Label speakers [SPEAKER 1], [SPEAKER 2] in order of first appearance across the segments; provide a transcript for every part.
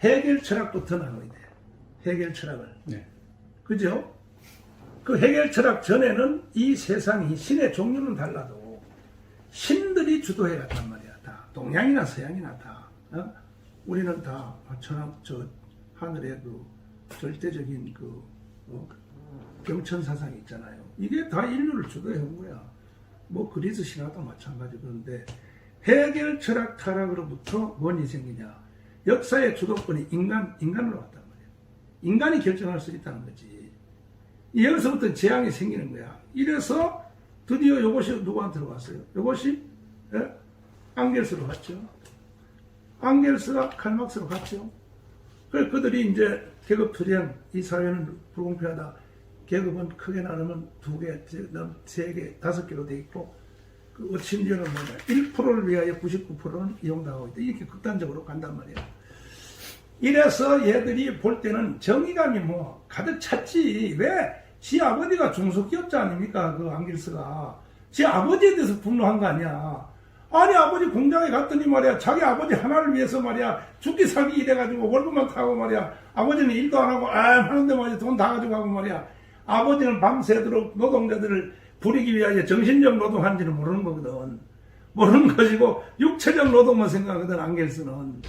[SPEAKER 1] 해결 철학부터 나눠야 돼. 해결 철학을.
[SPEAKER 2] 네.
[SPEAKER 1] 그죠? 그 해결 철학 전에는 이 세상이 신의 종류는 달라도 신들이 주도해 갔단 말이야. 다. 동양이나 서양이나 다. 어? 우리는 다 천황, 저, 하늘의 그 절대적인 그, 어? 경천 사상이 있잖아요. 이게 다 인류를 주도해 온 거야. 뭐 그리스 신화도 마찬가지 그런데 해결 철학 타락으로부터 뭔이 생기냐? 역사의 주도권이 인간 인간으로 왔단 말이야. 인간이 결정할 수 있다는 거지. 여기서부터 재앙이 생기는 거야. 이래서 드디어 이것이 누구한테로 갔어요? 이것이 예? 안겔스로 갔죠. 안겔스가 칼막스로 갔죠. 그래서 그들이 이제 계급 투쟁, 이 사회는 불공평하다. 계급은 크게 나누면 두 개, 세 개, 다섯 개로 돼 있고, 그 심지어는 뭐냐, 1%를 위하여 99%는 이용당하고 있다. 이렇게 극단적으로 간단 말이야. 이래서 얘들이 볼 때는 정의감이 뭐 가득 찼지. 왜? 지 아버지가 중소기업자 아닙니까? 그 안길스가. 지 아버지에 대해서 분노한 거 아니야. 아니, 아버지 공장에 갔더니 말이야. 자기 아버지 하나를 위해서 말이야. 죽기 살기 이래가지고 월급만 타고 말이야. 아버지는 일도 안 하고, 아, 하는데 말이야. 돈 다 가지고 가고 말이야. 아버지는 밤새도록 노동자들을 부리기 위하여 정신적 노동한지는 모르는 거거든. 모르는 것이고, 육체적 노동만 생각하거든, 안겔스는.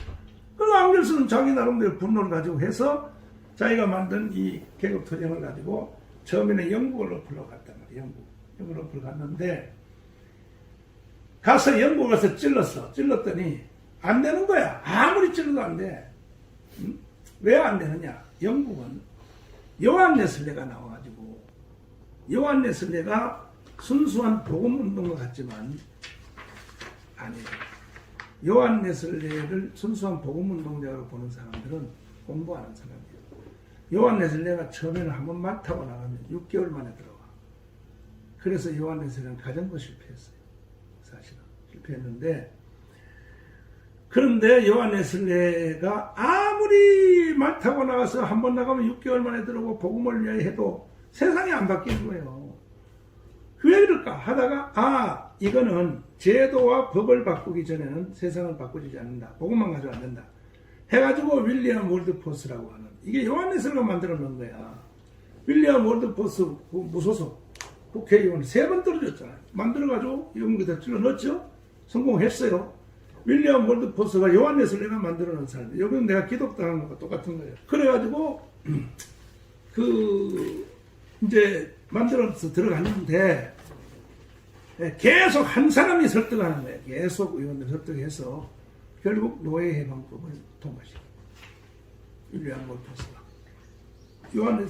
[SPEAKER 1] 그리고 안겔스는 자기 나름대로 분노를 가지고 해서 자기가 만든 이 계급 투쟁을 가지고 처음에는 영국을 엎으러 갔단 말이에요. 영국. 영국을 엎으러 갔는데 가서 영국 가서 찔렀어. 찔렀더니 안 되는 거야. 아무리 찔러도 안 돼. 왜안 되느냐? 영국은 요한 네슬레가 나와가지고 요한 네슬레가 순수한 복음운동과 같지만 아니에요. 요한 네슬레를 순수한 복음운동자로 보는 사람들은 공부하는 사람이에요. 요한 네슬레가 처음에는 한 번 맡아고 나가면 6개월 만에 들어와. 그래서 요한 네슬레는 가정도 실패했어요. 사실은 실패했는데 그런데 요한 네슬레가 아무리 말 타고 나가서 한 번 나가면 6개월 만에 들어오고 복음을 위하여 해도 세상이 안 바뀌는 거예요. 왜 그럴까 하다가 아 이거는 제도와 법을 바꾸기 전에는 세상을 바꾸지 않는다. 복음만 가지고 안 된다. 해가지고 윌리엄 월드포스라고 하는 이게 요한네슬레가 만들어 놓은 거야. 윌리엄 월드포스 그 무소속 국회의원 세 번 떨어졌잖아요. 만들어가지고 영국에다 찔러 넣었죠. 성공했어요. 윌리엄 월드포스가 요한네슬레가 만들어 놓은 사람이에요. 여기는 내가 기독당한 것과 똑같은 거예요. 그래가지고 그 이제 만들어서 들어갔는데 예, 계속 한 사람이 설득하는 거예요. 계속 의원들 설득해서 결국 노예 해방법을 통과시켜. 윌리엄 월드포스가 요한네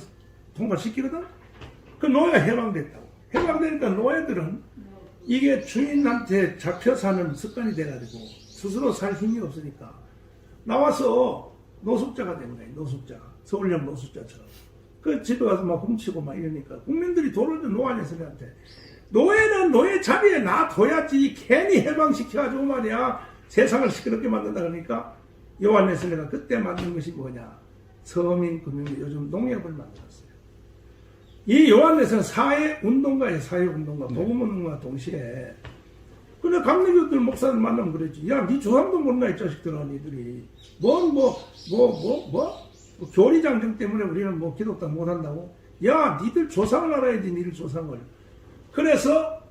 [SPEAKER 1] 통과시키거든. 그 노예가 해방됐다고. 해방되니까 노예들은 이게 주인한테 잡혀 사는 습관이 돼가지고 스스로 살 힘이 없으니까 나와서 노숙자가 된 거예요. 노숙자가. 서울형 노숙자처럼. 그 집에 가서 막 훔치고 막 이러니까 국민들이 도를 좀 노안했으한테 노예는 노예 자리에 놔둬야지 괜히 해방시켜가지고 말이야 세상을 시끄럽게 만든다 그러니까 요한네슬레가 그때 만든 것이 뭐냐 서민 금융 요즘 농협을 만들었어요. 이 요한네스는 사회 운동가예요. 사회 운동가, 복음 운동가 동시에. 근데 강대교들 목사들 만나면 그랬지. 야, 네 조상도 모르나 이 자식들아, 니들이. 뭔 뭐, 뭐, 뭐, 뭐, 뭐 교리 장정 때문에 우리는 뭐 기독당 못한다고. 야, 니들 조상을 알아야지, 니들 조상을. 그래서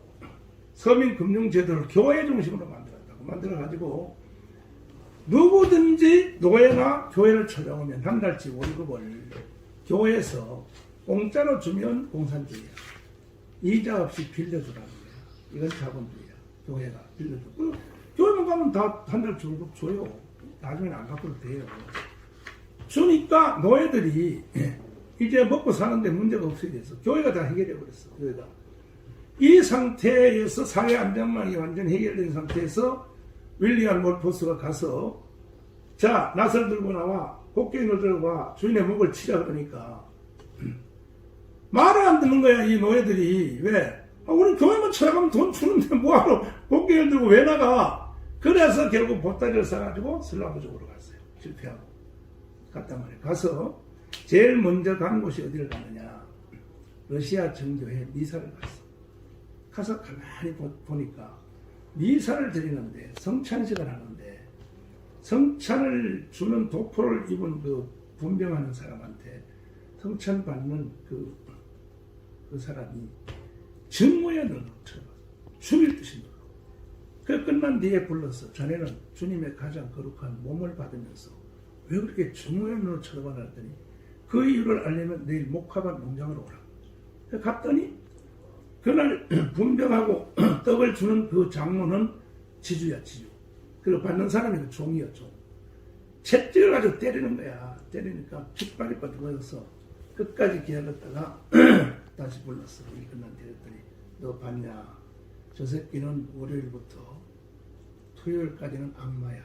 [SPEAKER 1] 서민 금융 제도를 교회 중심으로 만들었다고 만들어가지고 누구든지 노예나 교회를 찾아오면 한 달치 월급을 교회에서 공짜로 주면 공산주의야. 이자 없이 빌려주라는 거야. 이건 자본주의야. 교회가. 그 교회만 가면 다 한달 월급 줘요. 나중에 안 갚아도 돼요. 주니까 노예들이 이제 먹고 사는데 문제가 없어야 돼서 교회가 다 해결해 버렸어. 교회가. 이 상태에서 사회 안전망이 완전 해결된 상태에서 윌리엄 몰포스가 가서 자 낫을 들고 나와. 곡괭이를 들고 와. 주인의 목을 치라 그러니까. 말을 안 듣는 거야 이 노예들이. 왜? 아, 우리 교회만 찾아가면 돈 주는데 뭐하러 곡괭이를 들고 왜 나가? 그래서 결국 보따리를 싸가지고 슬라브 쪽으로 갔어요. 실패하고. 갔단 말이에요. 가서 제일 먼저 간 곳이 어디를 갔느냐? 러시아 정교회 미사를 갔어 가서 가만히 보, 보니까 미사를 드리는데 성찬식을 하는데 성찬을 주는 도포를 입은 그 분병하는 사람한테 성찬 받는 그, 그 사람이 증오에 쳐봤 죽일 듯이 눌러. 그 끝난 뒤에 불러서 자네는 주님의 가장 거룩한 몸을 받으면서 왜 그렇게 증오의 쳐다봐라 했더니 그 이유를 알려면 내일 목화밭 농장으로 오라. 그래서 갔더니 그날 분병하고 떡을 주는 그 장로는 지주야 지주. 그리고 받는 사람이 그 종이야 종. 채찍을 가지고 때리는 거야. 때리니까 깃발이 빠져버려서 끝까지 기다렸다가 다시 불렀어. 이 끝난 했더니 너 봤냐? 저 새끼는 월요일부터 토요일까지는 악마야.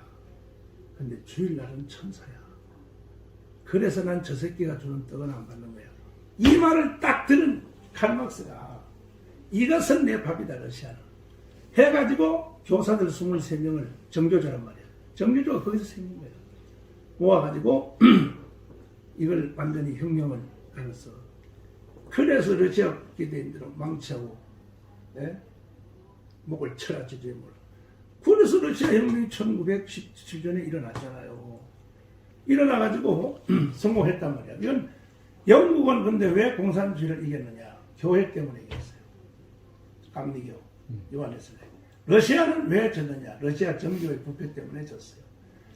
[SPEAKER 1] 근데 주일날은 천사야. 그래서 난 저 새끼가 주는 떡은 안 받는 거야. 이 말을 딱 들은 칼막스가 이것은 내 밥이다 러시아는 해가지고 교사들 23명을 정교조란 말이야. 정교조가 거기서 생긴 거야. 모아가지고 이걸 완전히 혁명을 걸었어. 그래서 러시아 기대인들은 망치하고 예? 목을 쳐라 지주의 물. 그래서 러시아 혁명이 1917년에 일어났잖아요. 일어나가지고 성공했단 말이야. 이건 영국은 근데 왜 공산주의를 이겼느냐? 교회 때문에 이겼 감리교, 요한에서. 러시아는 왜 졌느냐? 러시아 정교의 부패 때문에 졌어요.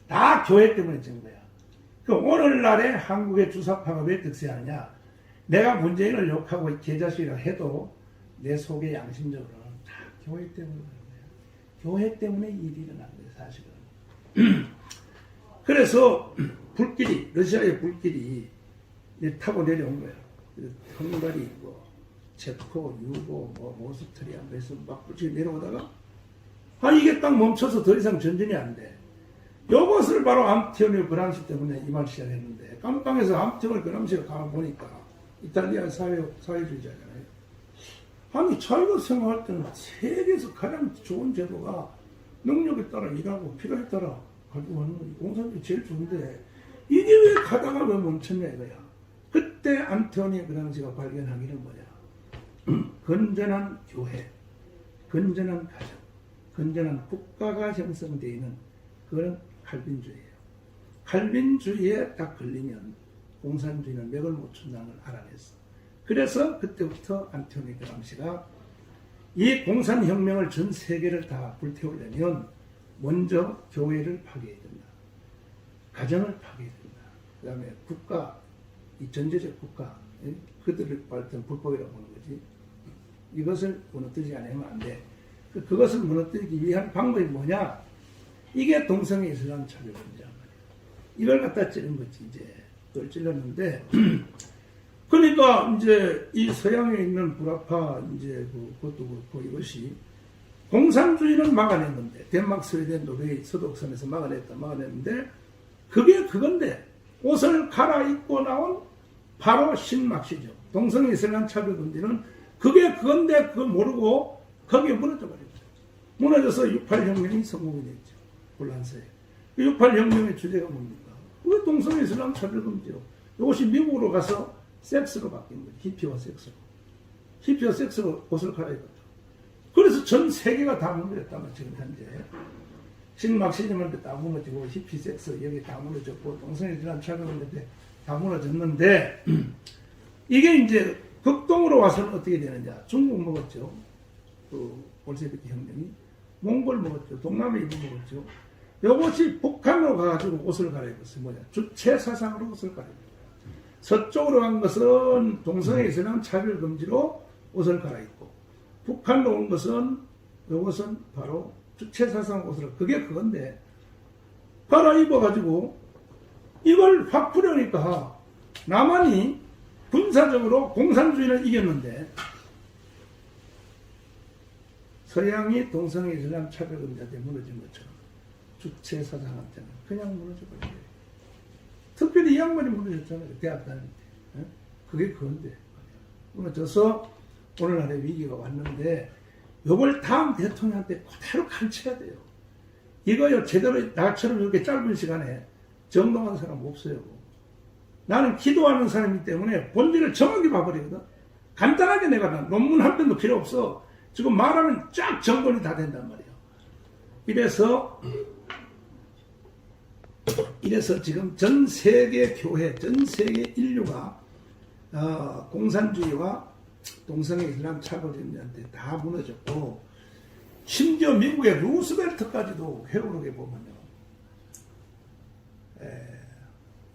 [SPEAKER 1] 다 교회 때문에 진 거야. 그 오늘날에 한국의 주사파가 왜 득세하느냐? 내가 문재인을 욕하고 개자식이라 해도 내 속에 양심적으로는 다 교회 때문에 그런 거야. 교회 때문에 일이 일어난 거예요, 사실은. 그래서 불길이, 러시아의 불길이 타고 내려온 거야. 헝가리, 뭐, 체코, 유고, 뭐, 모스트리아, 그래서 막 불길이 내려오다가, 아, 이게 딱 멈춰서 더 이상 전진이 안 돼. 요것을 바로 암티오니오 그람시 때문에 이말 시작했는데, 깜빵에서 암티오니오 그람시가 가보니까, 이탈리아 사회, 사회주의자잖아요. 아니, 자기가 생각할 때는 세계에서 가장 좋은 제도가 능력에 따라 일하고 필요에 따라 가지고 하는 거지. 공산주의 제일 좋은데, 이게 왜 가다가 왜 멈췄냐 이거야. 그때 안토니 그랑시가 발견하기는 뭐냐. 건전한 교회, 건전한 가정, 건전한 국가가 형성되어 있는 그런 칼빈주의예요. 칼빈주의에 딱 걸리면 공산주의는 맥을 못 춘다는 걸 알아냈어. 그래서 그때부터 안토니 그랑시가 이 공산혁명을 전 세계를 다 불태우려면 먼저 교회를 파괴해야 된다. 가정을 파괴해야 된다. 그 다음에 국가, 이 전제적 국가, 예? 그들을 발전 불법이라고 보는 거지. 이것을 무너뜨리지 않으면 안 돼. 그- 그것을 무너뜨리기 위한 방법이 뭐냐? 이게 동성애 이슬람 차별금지란 말이야. 이걸 갖다 찌른 거지, 이제. 그걸 찔렀는데, 그러니까 이제 이 서양에 있는 불화파, 이제 그, 그것도 그렇고 이것이 공산주의는 막아냈는데, 덴마크, 스웨덴, 노르웨이, 서독선에서 막아냈다, 막아냈는데, 그게 그건데, 옷을 갈아입고 나온 바로 신막시죠. 동성애 이슬람 차별금지는 그게 그건데, 그걸 모르고 거기에 무너져 버립니다. 무너져서 68혁명이 성공이 됐죠. 혼란서에. 68혁명의 주제가 뭡니까? 왜 동성애 이슬람 차별금지요? 이것이 미국으로 가서 섹스로 바뀐 거예요. 히피와 섹스로. 히피와 섹스로 옷을 갈아입었다. 그래서 전 세계가 다 무너졌다면 지금 현재. 신막시즘한테 다 무너지고 히피 섹스 여기 다 무너졌고 동성애 이슬람 차별금지 다 무너졌는데 이게 이제 극동으로 와서는 어떻게 되느냐. 중국 먹었죠. 그 볼세비키 혁명이. 몽골 먹었죠. 동남아 일부 먹었죠. 이것이 북한으로 가가지고 옷을 갈아입었어요. 뭐냐. 주체 사상으로 옷을 갈아입었어요. 서쪽으로 간 것은 동성애 이슬람 차별 금지로 옷을 갈아입고 북한으로 온 것은 이것은 바로 주체 사상 옷을 그게 그건데 갈아입어 가지고 이걸 확 풀으니까 남한이 군사적으로 공산주의를 이겼는데 서양이 동성애 이슬람 차별 금지한테 무너진 것처럼 주체 사상한테는 그냥 무너져 버린 거예요. 특별히 이 양반이 무너졌잖아요. 대학 다닐 때. 예? 그게 그건데. 무너져서 오늘날의 위기가 왔는데 이걸 다음 대통령한테 그대로 가르쳐야 돼요. 이거요 제대로 나처럼 이렇게 짧은 시간에 정동한 사람 없어요. 나는 기도하는 사람이기 때문에 본질을 정확히 봐버리거든. 간단하게 내가 논문 한 편도 필요 없어. 지금 말하면 쫙 정돈이 다 된단 말이에요. 이래서 이래서 지금 전 세계 교회, 전 세계 인류가 어, 공산주의와 동성애 이슬람 차별주의한테 다 무너졌고 심지어 미국의 루스벨트까지도 회오르게 보면요, 에,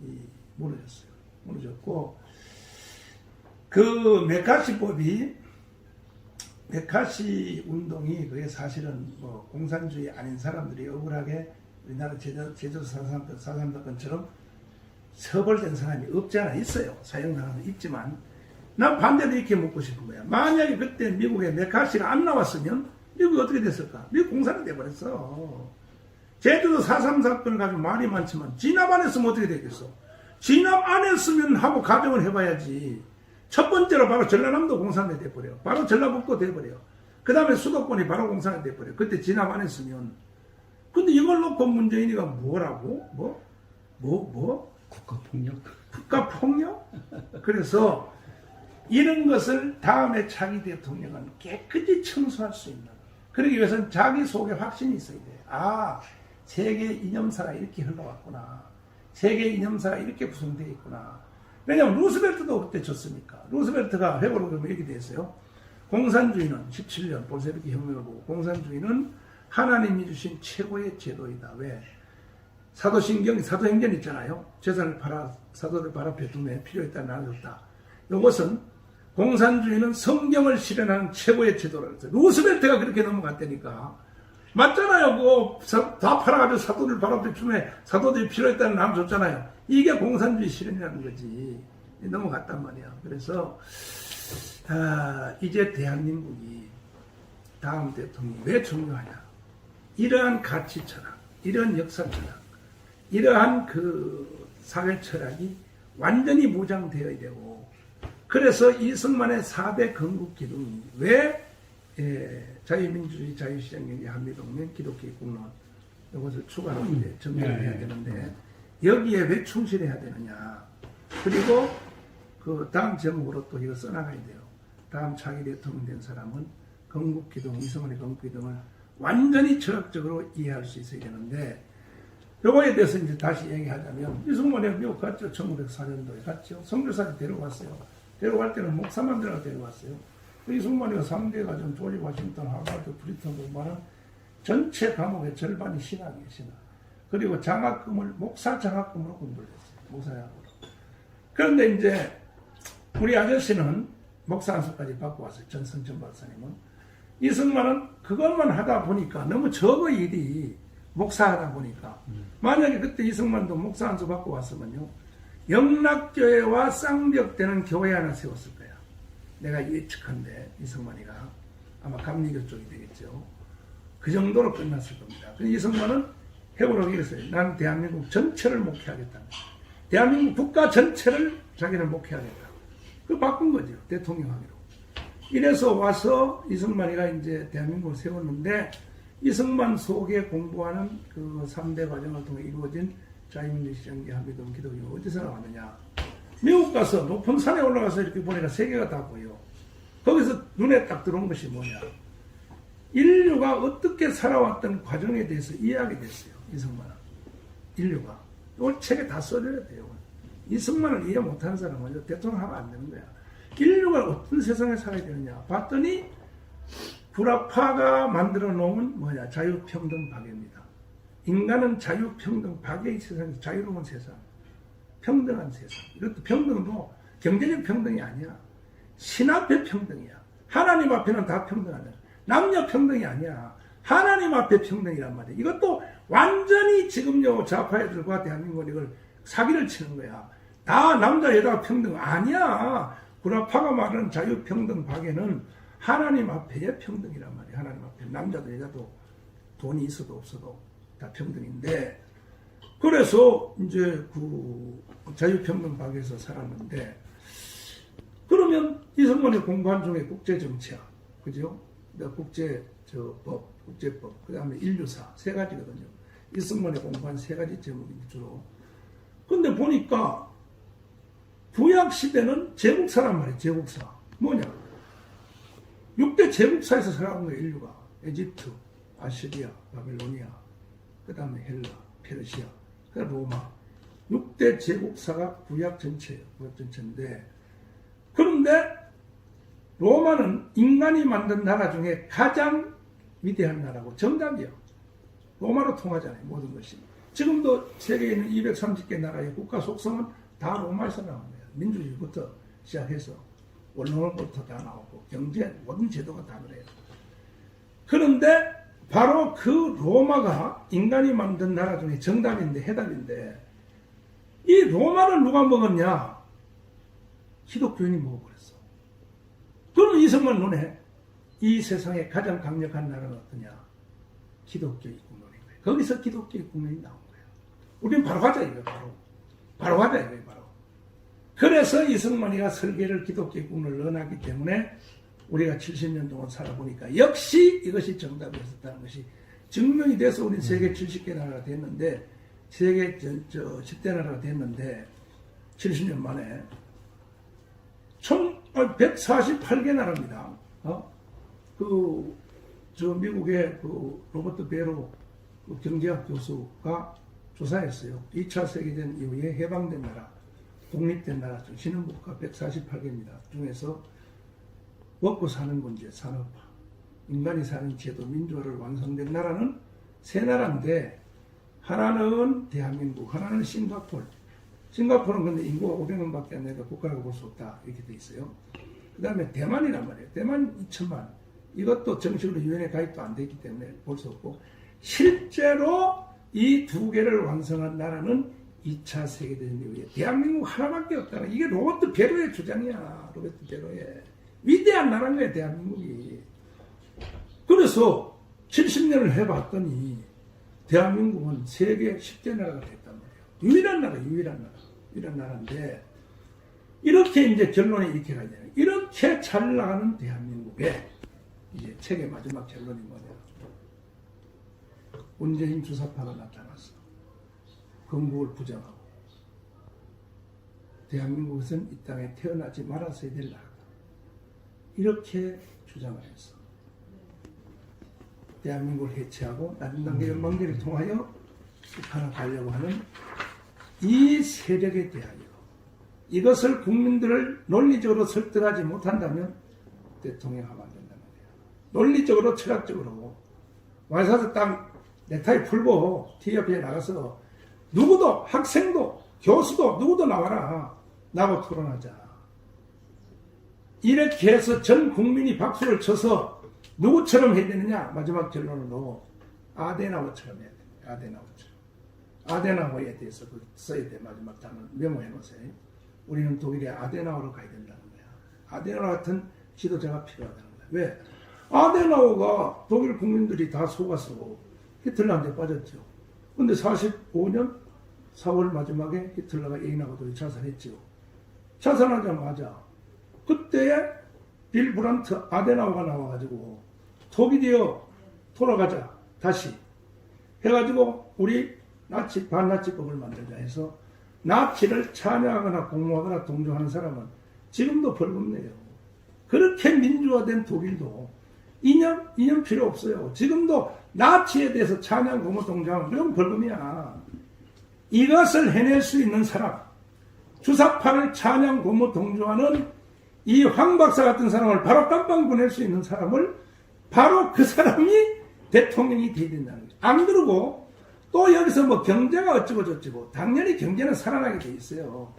[SPEAKER 1] 이 무너졌어요. 무너졌고 그 메카시법이 메카시 운동이 그게 사실은 뭐 공산주의 아닌 사람들이 억울하게 우리나라 제주, 제주 사삼, 사삼사건처럼 처벌된 사람이 없지 않아 있어요. 사형당한 있지만 난 반대로 이렇게 묻고 싶은 거야. 만약에 그때 미국에 메카시가 안 나왔으면 미국이 어떻게 됐을까? 미국 공산이 돼버렸어. 제주도 4.3 사건을 가지고 말이 많지만 안 했으면 어떻게 되겠어? 진압 안 했으면 하고 가정을 해봐야지. 첫 번째로 바로 전라남도 공산이 돼버려. 바로 전라북도 돼버려. 그 다음에 수도권이 바로 공산이 돼버려. 그때 진압 안 했으면. 근데 이걸 놓고 문재인이가 뭐라고? 뭐? 뭐? 뭐?
[SPEAKER 2] 국가폭력.
[SPEAKER 1] 국가폭력? 그래서 이런 것을 다음에 차기 대통령은 깨끗이 청소할 수 있는. 그러기 위해서는 자기 속에 확신이 있어야 돼. 아, 세계 이념사가 이렇게 흘러왔구나. 세계 이념사가 이렇게 구성되어 있구나. 왜냐하면 루스벨트도 그때 졌으니까. 루스벨트가 회고로 그러면 이렇게 됐어요. 공산주의는 17년 볼세비키 혁명을 보고 공산주의는 하나님이 주신 최고의 제도이다. 왜? 사도신경, 사도행전 있잖아요. 재산을 팔아, 사도를 팔아 베둠에 필요했다 나눠줬다. 이것은 공산주의는 성경을 실현하는 최고의 제도라고 했어요. 루스벨트가 그렇게 넘어갔다니까. 맞잖아요. 그거 사- 다 팔아가지고 사도를 팔아 베둠에 사도들이 필요했다는 나눠줬잖아요. 이게 공산주의 실현이라는 거지. 넘어갔단 말이야. 그래서, 아, 이제 대한민국이 다음 대통령이 왜 중요하냐. 이러한 가치 철학, 이러한 역사 철학, 이러한 그 사회 철학이 완전히 무장되어야 되고, 그래서 이승만의 4대 건국 기둥이 왜 예, 자유민주주의, 자유시장경제, 한미동맹, 기독교 국론 이것을 이제 정리를
[SPEAKER 2] 네.
[SPEAKER 1] 해야 되는데 여기에 왜 충실해야 되느냐. 그리고 그 다음 제목으로 또 이거 써나가야 돼요. 다음 차기 대통령 된 사람은 건국기둥, 이승만의 건국기둥을 완전히 철학적으로 이해할 수 있어야 되는데 요거에 대해서 이제 다시 얘기하자면 이승만이 미국 갔죠. 1904년도에 갔죠. 선교사를 데려왔어요. 데려갈 때는 목사만 들어가 데려왔어요. 그 이승만이가 3대 가정 조지 워싱턴, 하버드, 브리턴 공부하는 전체 과목의 절반이 신학이에요. 신학. 그리고 장학금을 목사 장학금으로 공부를 했어요. 목사 장학으로. 그런데 이제 우리 아저씨는 목사 안수까지 받고 왔어요. 전성천 박사님은. 이승만은 그것만 하다 보니까 너무 적어 일이 목사하다 보니까 만약에 그때 이승만도 목사 안수 받고 왔으면요 영락교회와 쌍벽되는 교회 하나 세웠을 거야. 내가 예측한데 이승만이가 아마 감리교 쪽이 되겠죠. 그 정도로 끝났을 겁니다. 근데 이승만은 해보라고 이랬어요. 난 대한민국 전체를 목회하겠다. 대한민국 국가 전체를 자기는 목회하겠다. 그 바꾼 거죠. 대통령 하기로. 이래서 와서 이승만이가 이제 대한민국을 세웠는데 이승만 속에 공부하는 그 3대 과정을 통해 이루어진 자유민주 시장기 한미동 기독교 어디서 나왔느냐. 미국 가서 높은 산에 올라가서 이렇게 보니까 세계가 다 보여. 거기서 눈에 딱 들어온 것이 뭐냐. 인류가 어떻게 살아왔던 과정에 대해서 이해하게 됐어요. 이승만은. 인류가. 이걸 책에 다 써줘야 돼요. 이승만을 이해 못하는 사람은 대통령 하면 안 되는 거야. 인류가 어떤 세상에 살아야 되느냐. 봤더니 불화파가 만들어 놓은 뭐냐. 자유평등 박애입니다. 인간은 자유평등 박애의 세상에서 자유로운 세상. 평등한 세상. 이것도 평등도 경제적 평등이 아니야. 신 앞에 평등이야. 하나님 앞에는 다 평등하다. 남녀 평등이 아니야. 하나님 앞에 평등이란 말이야. 이것도 완전히 지금 요 좌파 애들과 대한민국 이걸 사기를 치는 거야. 다 남자 여자 평등 아니야. 구라파가 말하는 자유평등 박에는 하나님 앞에의 평등이란 말이야. 하나님 앞에 남자도 여자도 돈이 있어도 없어도 다 평등인데 그래서 이제 그 자유평등 박에서 살았는데 그러면 이승만이 공부한 중에 국제정치학, 그죠? 그다음 국제 저 법, 국제법, 그 다음에 인류사 세 가지거든요. 이승만이 공부한 세 가지 제목이 주로. 근데 보니까 구약 시대는 제국사란 말이에요. 제국사 뭐냐? 6대 제국사에서 살아온 거예요. 인류가 에집트, 아시리아, 바벨로니아, 그 다음에 헬라, 페르시아, 그 로마 6대 제국사가 구약 전체예요. 구약 전체인데 그런데 로마는 인간이 만든 나라 중에 가장 위대한 나라고 정답이요. 로마로 통하잖아요. 모든 것이. 지금도 세계에 있는 230개 나라의 국가 속성은 다 로마에서 거예요. 민주주의부터 시작해서 언론부터 다 나오고 경제 모든 제도가 다 그래요. 그런데 바로 그 로마가 인간이 만든 나라 중에 정답인데 해답인데 이 로마를 누가 먹었냐? 기독교인이 먹어버렸어. 그럼 이성만 눈에 이 세상에 가장 강력한 나라는 어떠냐? 기독교의 국민인 거예요. 거기서 기독교의 국민이 나온 거예요. 우리는 바로 가자 이거 바로. 바로 가자 이거 바로. 그래서 이승만이가 설계를 기독교의 국민을 넣어놨기 때문에 우리가 70년 동안 살아보니까 역시 이것이 정답이었다는 것이 증명이 돼서 우리 세계 70개 나라가 됐는데 세계 저, 저 10대 나라가 됐는데 70년 만에 총 148개 나라입니다. 어? 그, 저 미국의 그 로버트 베로 그 경제학 교수가 조사했어요. 2차 세계대전 이후에 해방된 나라, 독립된 나라 중 신흥국가 148개입니다. 중에서 먹고 사는 문제, 산업화, 인간이 사는 제도, 민주화를 완성된 나라는 세 나라인데 하나는 대한민국, 하나는 싱가포르. 싱가포르는 근데 인구가 500명밖에 안 되니까 국가라고 볼 수 없다 이렇게 돼 있어요. 그 다음에 대만이란 말이에요. 대만 2천만. 이것도 정식으로 유엔에 가입도 안돼 있기 때문에 볼 수 없고 실제로 이 두 개를 완성한 나라는 2차 세계대전 이후에 대한민국 하나밖에 없다. 이게 로버트 베로의 주장이야. 로버트 베로의. 위대한 나라인 거야, 대한민국이. 그래서 70년을 해봤더니 대한민국은 세계 10대 나라가 됐단 말이에요. 유일한 나라, 유일한 나라. 유일한 나라인데 이렇게 이제 결론이 이렇게 가잖아요. 이렇게 잘 나가는 대한민국에 이제 책의 마지막 결론이 뭐냐. 문재인 주사파가 나타났어. 건국을 부정하고 대한민국에서는 이 땅에 태어나지 말았어야 될 나라다. 이렇게 주장을 했어. 대한민국을 해체하고 낮은 단계 연방제를 통하여 북한을 가려고 하는 이 세력에 대하여 이것을 국민들을 논리적으로 설득하지 못한다면 대통령하면 안 된단 말이야. 논리적으로 철학적으로 와서 딱 넥타이 풀고 티협에 나가서 누구도 학생도 교수도 누구도 나와라 나하고 토론하자. 이렇게 해서 전 국민이 박수를 쳐서 누구처럼 해야 되느냐 마지막 결론으로 아데나워처럼 해야 돼. 아데나워처럼. 아데나워에 대해서 그 써야 돼 마지막 단을 메모해 놓으세요. 우리는 독일의 아데나워로 가야 된다는 거야. 아데나워 같은 지도자가 필요하다는 거야. 왜? 아데나워가 독일 국민들이 다 속아서 히틀러한테 빠졌죠. 근데 45년 4월 마지막에 히틀러가 애인하고 자살했죠. 자살하자마자 그때 빌 브란트 아데나워가 나와가지고 독일이여 돌아가자 다시 해가지고 우리 나치 반나치법을 만들자 해서 나치를 찬양하거나 공모하거나 동조하는 사람은 지금도 벌금 내요. 그렇게 민주화된 독일도 이념 이념 필요 없어요. 지금도 나치에 대해서 찬양 공모 동조하면 그건 벌금이야. 이것을 해낼 수 있는 사람, 주사파를 찬양 공모 동조하는 이 황 박사 같은 사람을 바로 깜빵 보낼 수 있는 사람을 바로 그 사람이 대통령이 돼야 된다는 거죠. 안 그러고 또 여기서 뭐 경제가 어쩌고 저쩌고 당연히 경제는 살아나게 돼 있어요.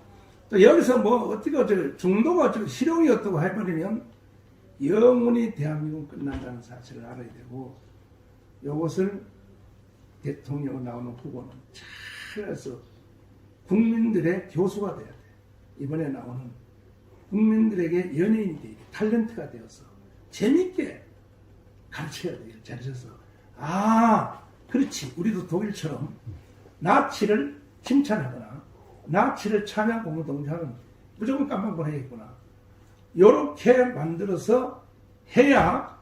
[SPEAKER 1] 또 여기서 뭐 어떻게 어쩌고 중도가 어쩌고 실용이 어떻고 해버리면 영원히 대한민국 끝난다는 사실을 알아야 되고 이것을 대통령으로 나오는 후보는 잘해서 국민들의 교수가 돼야 돼. 이번에 나오는 국민들에게 연예인이 돼, 탤런트가 되어서 재밌게 가르쳐야 돼요. 잘해서 아 그렇지 우리도 독일처럼 나치를 칭찬하거나 나치를 찬양 동작은 무조건 깜빡 보내겠구나. 요렇게 만들어서 해야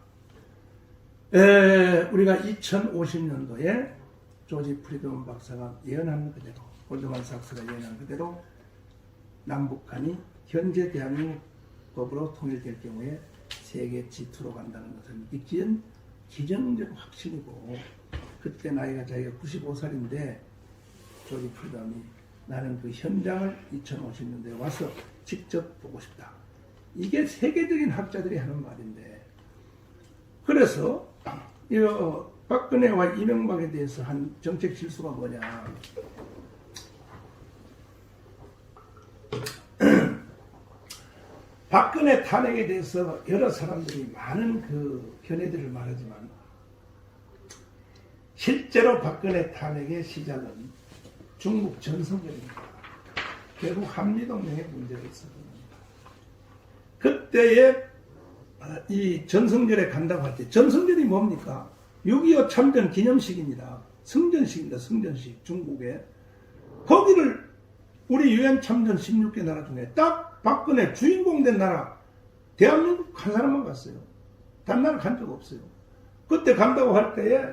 [SPEAKER 1] 에, 우리가 2050년도에 조지 프리드먼 박사가 예언한 그대로 골드만 삭스가 예언한 그대로 남북 간이 현재 대한민국 법으로 통일될 경우에 세계 G2로 간다는 것은 믿기는 기정적 확신이고 그때 나이가 자기가 95살인데 조지 프리덤이 나는 그 현장을 2050년대에 와서 직접 보고 싶다. 이게 세계적인 학자들이 하는 말인데 그래서 이 어, 박근혜와 이명박에 대해서 한 정책 실수가 뭐냐 박근혜 탄핵에 대해서 여러 사람들이 많은 그 견해들을 말하지만 실제로 박근혜 탄핵의 시작은 중국 전성전입니다. 결국 한미동맹의 문제가 있었거든요. 그때에 아, 이 전성절에 간다고 할 때 전성절이 뭡니까? 6.25 참전 기념식입니다. 성전식입니다. 성전식 중국에 거기를 우리 유엔 참전 16개 나라 중에 딱 박근혜 주인공 된 나라 대한민국 한 사람만 갔어요. 단 나라 간 적 없어요. 그때 간다고 할 때에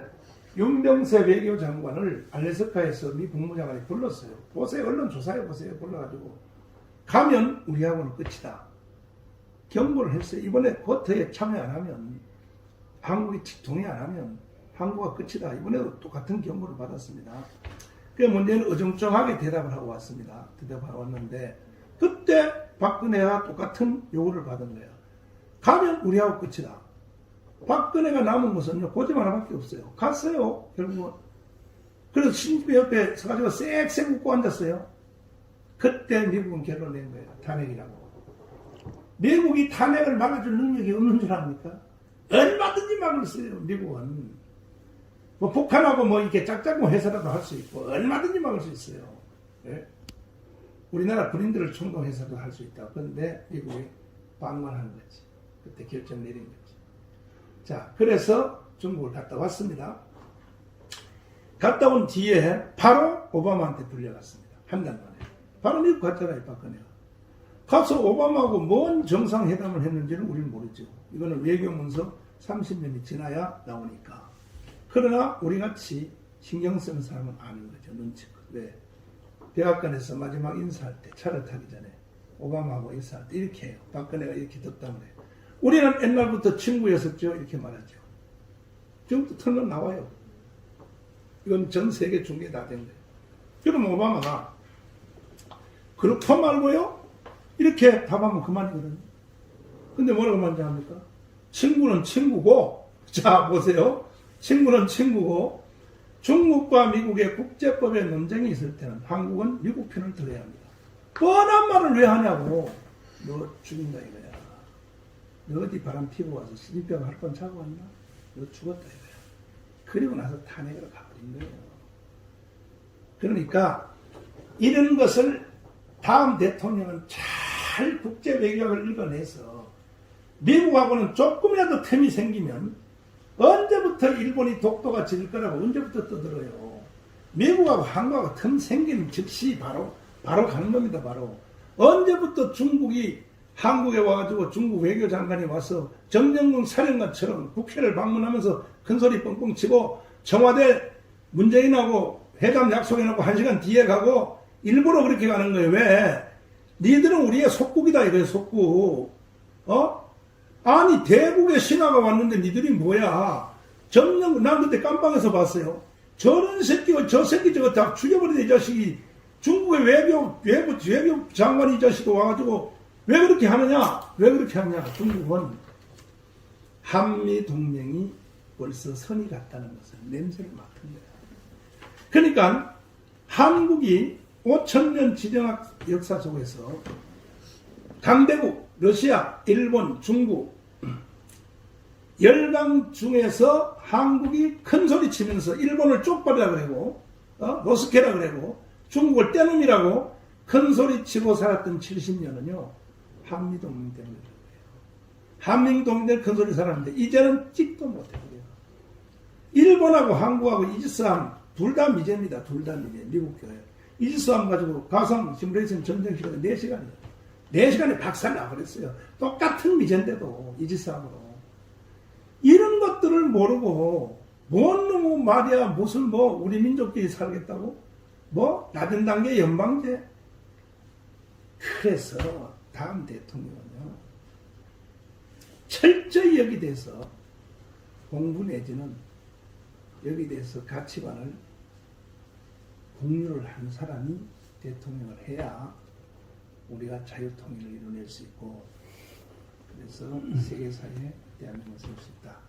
[SPEAKER 1] 윤병세 외교장관을 알래스카에서 미 국무장관이 불렀어요. 보세요. 언론 조사해 보세요. 불러가지고 가면 우리하고는 끝이다. 경고를 했어요. 이번에 고터에 참여 안 하면 한국이 동의 안 하면 한국가 끝이다. 이번에도 똑같은 경고를 받았습니다. 그 문제는 어정쩡하게 대답을 하고 왔습니다. 대답하고 왔는데 그때 박근혜와 똑같은 요구를 받은 거예요. 가면 우리하고 끝이다. 박근혜가 남은 것은요 고집 하나밖에 없어요. 갔어요 결국은. 그래서 신집회 옆에 서가지고 쌩쌩 웃고 앉았어요. 그때 미국은 결론 낸 거예요. 탄핵이라고. 미국이 탄핵을 막아줄 능력이 없는 줄 압니까? 얼마든지 막을 수 있어요, 미국은. 뭐 북한하고 뭐 이렇게 짝짝꿍 해서라도 할 수 있고, 얼마든지 막을 수 있어요. 예? 우리나라 군인들을 총동해서도 할 수 있다. 그런데 미국이 방관한 거지. 그때 결정 내린 거지. 자, 그래서 중국을 갔다 왔습니다. 갔다 온 뒤에 바로 오바마한테 불려갔습니다. 한 달 만에. 바로 미국 갔잖아요, 박근혜가. 가서 오바마하고 뭔 정상회담을 했는지는 우리는 모르죠. 이거는 외교문서 30년이 지나야 나오니까. 그러나 우리같이 신경 쓰는 사람은 아는 거죠. 눈치껏. 왜? 백악관에서 마지막 인사할 때, 차를 타기 전에 오바마하고 인사할 때 이렇게 해요. 박근혜가 이렇게 덕담을 해요. 우리는 옛날부터 친구였었죠. 이렇게 말하죠. 지금부터 털면 나와요. 이건 전 세계 중계 다된 거예요. 그럼 오바마가 그렇다 말고요. 이렇게 답하면 그만이거든요. 근데 뭐라고 말합니까? 친구는 친구고, 자, 보세요. 친구는 친구고, 중국과 미국의 국제법의 논쟁이 있을 때는 한국은 미국 편을 들어야 합니다. 뻔한 말을 왜 하냐고. 너 죽인다 이거야. 너 어디 바람 피고 와서 신입병 할 건 차고 왔나? 너 죽었다 이거야. 그리고 나서 탄핵으로 가버린 거예요. 그러니까 이런 것을 다음 대통령은 잘 국제 외교학을 읽어내서 미국하고는 조금이라도 틈이 생기면 언제부터 일본이 독도가 질 거라고 언제부터 떠들어요. 미국하고 한국하고 틈 생기는 즉시 바로 바로 가는 겁니다. 바로 언제부터 중국이 한국에 와가지고 중국 외교장관이 와서 정정군 사령관처럼 국회를 방문하면서 큰 소리 뻥뻥 치고 청와대 문재인하고 회담 약속해놓고 한 시간 뒤에 가고 일부러 그렇게 가는 거예요. 왜? 니들은 우리의 속국이다 이거예요. 속국. 어? 아니 대국의 신하가 왔는데 니들이 뭐야? 정령 난 그때 깜빵에서 봤어요. 저런 새끼가 저 새끼 저거 다 죽여버리네 이 자식이 중국의 외교 외부 외교 장관이 이 자식이 와가지고 왜 그렇게 하느냐? 왜 그렇게 하냐? 중국은 한미 동맹이 벌써 선이 갔다는 것을 냄새를 맡은 거야. 그러니까 한국이 5천년 지정학 역사 속에서 강대국, 러시아, 일본, 중국 열강 중에서 한국이 큰 소리 치면서 일본을 쪽발이라 그러고 어? 노스케라 그러고 중국을 떼놈이라고 큰 소리 치고 살았던 70년은요 한미 동맹 때문에 그래요. 한미 동맹 큰 소리 살았는데 이제는 찍도 못해요. 일본하고 한국하고 이지스함 둘 다 미제입니다. 둘 다 미제. 미국 교회. 이지스함 가지고 가상 시뮬레이션 전쟁 시간에 4시간이에요. 4시간에 박살 나버렸어요. 똑같은 미제인데도 이지스함으로. 이런 것들을 모르고 뭔 놈의 말이야 무슨 뭐 우리 민족끼리 살겠다고? 뭐 낮은 단계 연방제? 그래서 다음 대통령은요 철저히 여기 대해서 공부 내지는 여기 대해서 가치관을 공유를 하는 사람이 대통령을 해야 우리가 자유통일을 이뤄낼 수 있고 그래서 세계사회에 대한민국을 세울 수 있다.